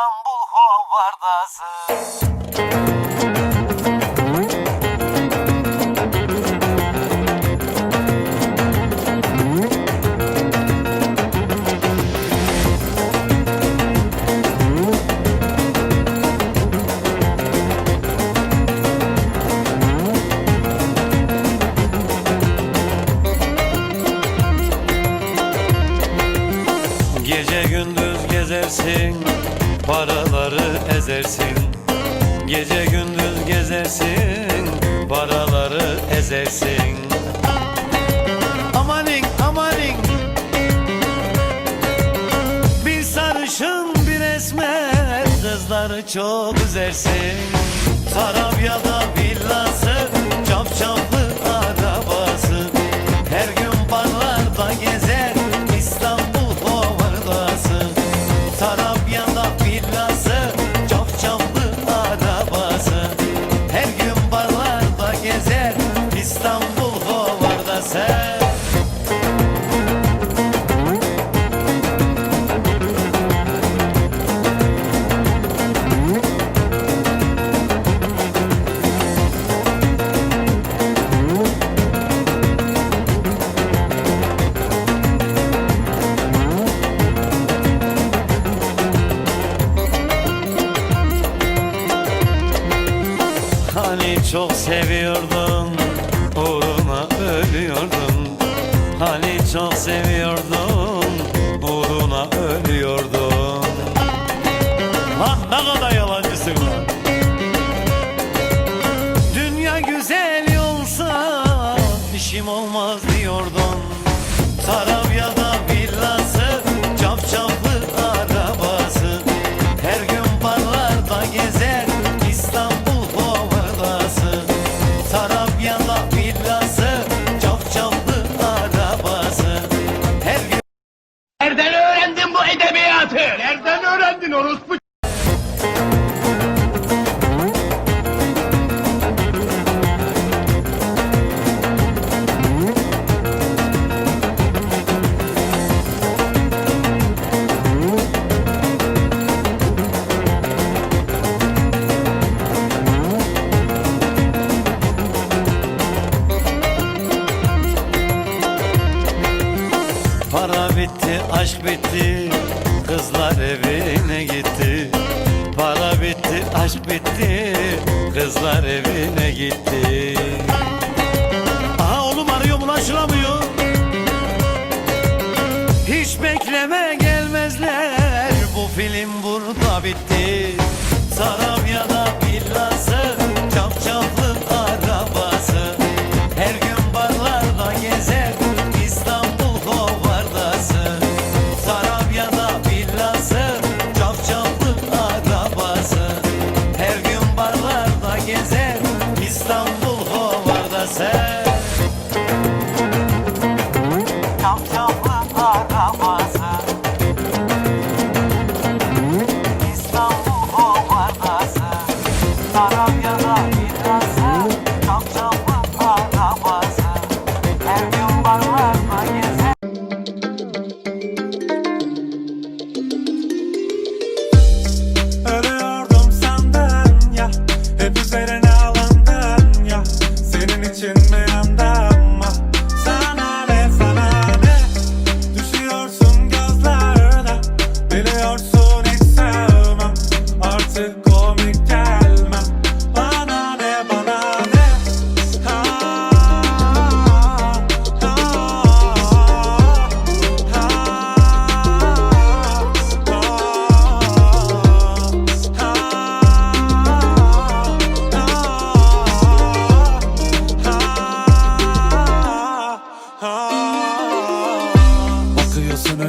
İstanbul hovardası Gece gündüz gezersin Paraları ezersin Gece gündüz gezersin Paraları ezersin. Amanin amanin. Bir sarışın bir esmer Kızları çok üzersin. Tarabya'da çok seviyordun Uğruna ölüyordun Hani çok seviyordun Uğruna ölüyordun Lan ne kadar yalancısın lan. Dünya güzel olsa işim olmaz diyordun edebiyatı? Nereden öğrendin orospu? Para bitti, aşk bitti Kızlar evine gitti. Para bitti, aşk bitti. Kızlar evine gitti. Aha oğlum arıyorum ulaşılamıyor Hiç bekleme gelmezler. Bu film burada bitti. Sarabya'da villası Çapçaplı arabası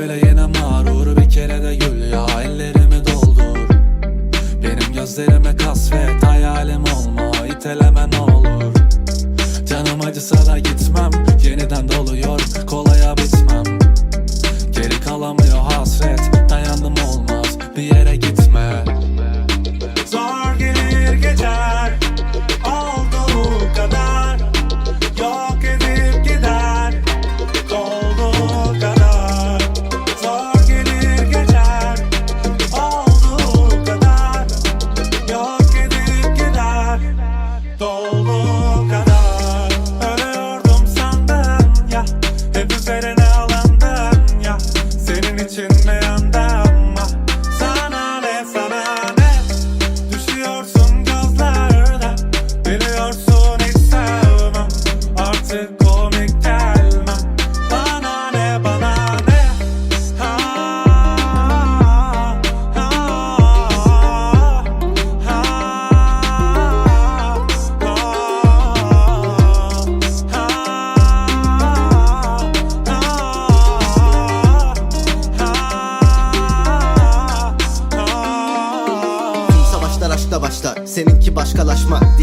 Yine mağrur bir kere de gül ya ellerimi doldur. Benim gözlerime kasvet hayalim olma iteleme ne olur. Canım acısa da gitmem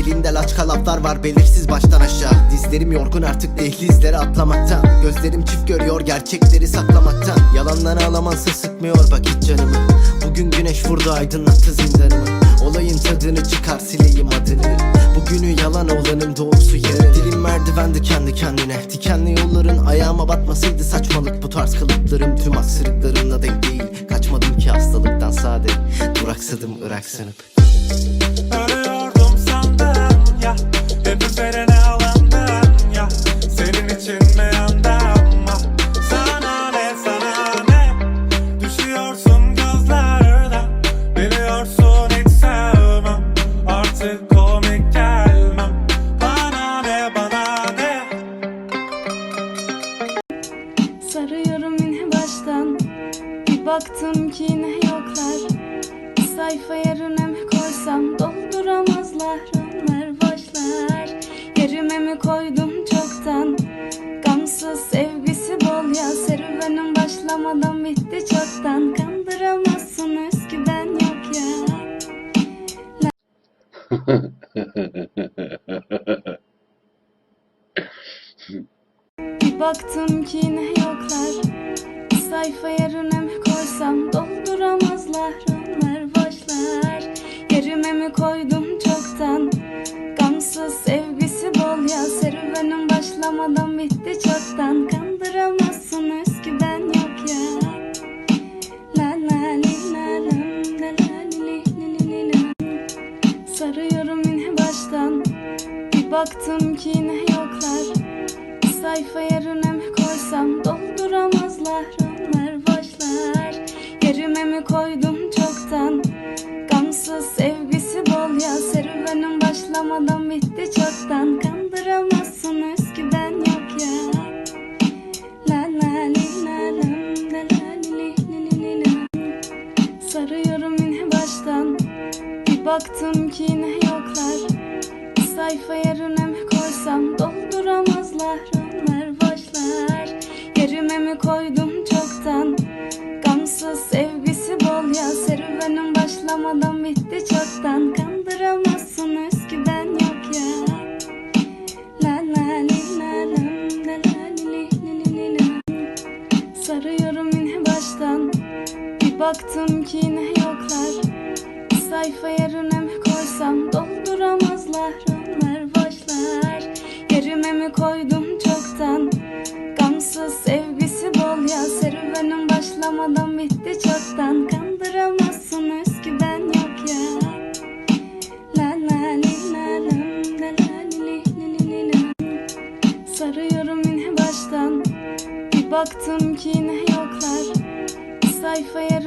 başkalaşma Dilinde laçka laflar var belirsiz baştan aşağı. Dizlerim yorgun artık dehlizleri atlamaktan. Gözlerim çift görüyor gerçekleri saklamaktan. Yalandan ağlamansa sıkmıyor bak hiç canımı. Bugün güneş vurdu aydınlattı zindanımı. Olayın tadını çıkar sileyim adını. Bugünü yalan olanın doğrusu yarın Dilim merdivendi kendi kendine. Dikenli yolların ayağıma batmasaydı saçmalık. Bu tarz kılıklarım tüm aksırıklarımla denk değil. Kaçmadım ki hastalıktan sade. Duraksadım Irak Sarıyorum yine baştan. Bir baktım ki yine yoklar. Bir sayfaya rüne mi koysam? Dolduramazlar onlar başlar. Yerime mi koydum çoktan? Gamsız sevgisi bol ya. Serüvenim başlamadan bitti çoktan. Kandıramazsınız ki ben yok ya Baktım ki yine yoklar. Sayfaya rüne mi koysam Dolduramazlar. Onlar başlar. Yerime mi koydum çoktan? Gamsız sevgisi bol ya. Serüvenim başlamadan bitti çoktan Başlamadan bitti çoktan. Kandıramazsınız bir sayfaya rüne mi koysam? Dolduramazlar onlar başlar. Yerime mi koydum çoktan? Gamsız sevgisi bol ya. Serüvenim başlamadan bitti çoktan. Kandıramazsınız ki ben yok ya. La la li la lam, la la li li li li lam. Sarıyorum yine baştan. Bir baktım ki yine yoklar. Bir sayfaya